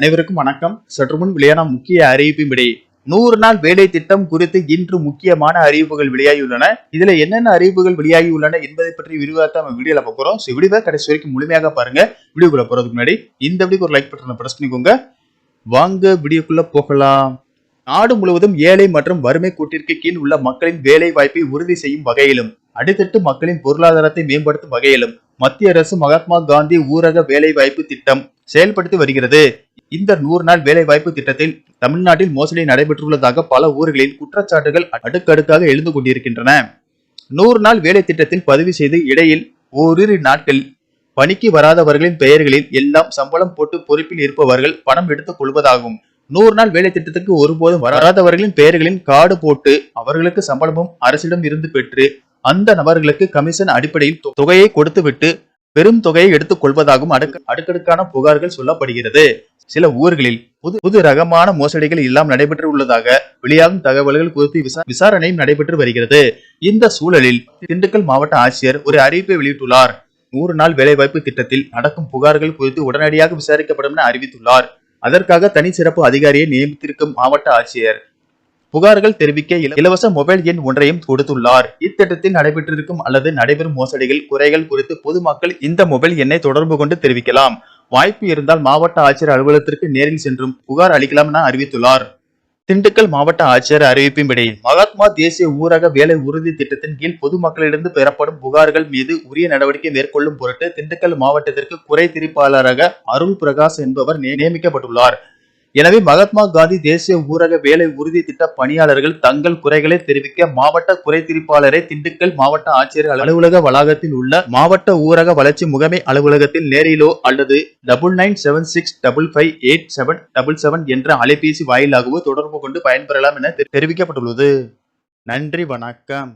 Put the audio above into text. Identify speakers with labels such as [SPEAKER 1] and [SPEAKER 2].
[SPEAKER 1] அனைவருக்கும் வணக்கம். சற்று முன் வெளியான முக்கிய அறிவிப்பின்படி நூறு நாள் வேலை திட்டம் குறித்து இன்று முக்கியமான அறிவிப்புகள் வெளியாகியுள்ளன. இதுல என்னென்ன அறிவிப்புகள் வெளியாகியுள்ளன என்பதை பற்றி விரிவாக நம்ம வீடியோல பார்க்குறோம் ஸோ வீடியோவை கடைசி வரைக்கும் முழுமையாக பாருங்க. வீடியோக்குள்ள போறதுக்கு முன்னாடி இந்த வீடியோக்கு ஒரு லைக் பட்டனை பிரஸ் பண்ணிக்கோங்க. வாங்க வீடியோக்குள்ள போகலாம். நாடு முழுவதும் ஏழை மற்றும் வறுமை கூட்டிற்கு கீழ் உள்ள மக்களின் வேலை வாய்ப்பை உறுதி செய்யும் வகையிலும் அடித்தட்டு மக்களின் பொருளாதாரத்தை மேம்படுத்தும் வகையிலும் மத்திய அரசு மகாத்மா காந்தி ஊரக வேலை வாய்ப்பு திட்டம் செயல்படுத்தி வருகிறது. இந்த நூறு நாள் வேலை வாய்ப்பு திட்டத்தில் தமிழ்நாட்டில் மோசடி நடைபெற்றுள்ளதாக பல ஊர்களில் குற்றச்சாட்டுகள் அடுக்கடுக்காக எழுந்து கொண்டிருக்கின்றன. நூறு நாள் வேலை திட்டத்தில் பதிவு செய்து இடையில் ஓரிரு நாட்கள் பணிக்கு வராதவர்களின் பெயர்களில் எல்லாம் சம்பளம் போட்டு பொறுப்பில் இருப்பவர்கள் பணம் எடுத்துக் கொள்வதாகும். நூறு நாள் வேலை திட்டத்துக்கு ஒருபோதும் வராதவர்களின் பெயர்களின் கார்டு போட்டு அவர்களுக்கு சம்பளமும் அரசிடம் இருந்து பெற்று அந்த நபர்களுக்கு கமிஷன் அடிப்படையில் தொ- தொகையை கொடுத்துவிட்டு பெரும் தொகையை எடுத்துக் கொள்வதாகவும் அடுக்கடுக்கான புகார்கள் சொல்லப்படுகிறது. சில ஊர்களில் புது புது ரகமான மோசடிகள் எல்லாம் நடைபெற்று உள்ளதாக வெளியாகும் தகவல்கள் குறித்து விசா- விசாரணையும் நடைபெற்று வருகிறது. இந்த சூழலில் திண்டுக்கல் மாவட்ட ஆட்சியர் ஒரு அறிவிப்பை வெளியிட்டுள்ளார். நூறு நாள் வேலைவாய்ப்பு திட்டத்தில் நடக்கும் புகார்கள் குறித்து உடனடியாக விசாரிக்கப்படும் என அறிவித்துள்ளார். அதற்காக தனி சிறப்பு அதிகாரியை நியமித்திருக்கும் மாவட்ட ஆட்சியர் புகார்கள் தெரிவிக்க இலவச மொபைல் எண் ஒன்றையும் கொடுத்துள்ளார். இத்திட்டத்தில் நடைபெற்றிருக்கும் அல்லது நடைபெறும் மோசடிகள் குறைகள் குறித்து பொதுமக்கள் இந்த மொபைல் எண்ணை தொடர்பு கொண்டு தெரிவிக்கலாம். வாய்ப்பு இருந்தால் மாவட்ட ஆட்சியர் அலுவலகத்திற்கு நேரில் சென்றும் புகார் அளிக்கலாம் என அறிவித்துள்ளார். திண்டுக்கல் மாவட்ட ஆட்சியர் அறிவிப்பின்படி மகாத்மா தேசிய ஊரக வேலை உறுதி திட்டத்தின் கீழ் பொதுமக்களிடந்து பெறப்படும் புகார்கள் மீது உரிய நடவடிக்கை மேற்கொள்ளும் பொருட்டு திண்டுக்கல் மாவட்டத்திற்கு குறை தீர்ப்பாளராக அருள் பிரகாஷ் என்பவர் நியமிக்கப்பட்டுள்ளார். எனவே மகாத்மா காந்தி தேசிய ஊரக வேலை உறுதி திட்ட பணியாளர்கள் தங்கள் குறைகளை தெரிவிக்க மாவட்ட குறைதீர்ப்பாளரை திண்டுக்கல் மாவட்ட ஆட்சியர் அலுவலக வளாகத்தில் உள்ள மாவட்ட ஊரக வளர்ச்சி முகமை அலுவலகத்தில் நேரிலோ அல்லது double nine seven six double five eight seven double seven என்ற அலைபேசி வாயிலாகவோ தொடர்பு கொண்டு பயன்பெறலாம் என தெரிவிக்கப்பட்டுள்ளது. நன்றி வணக்கம்.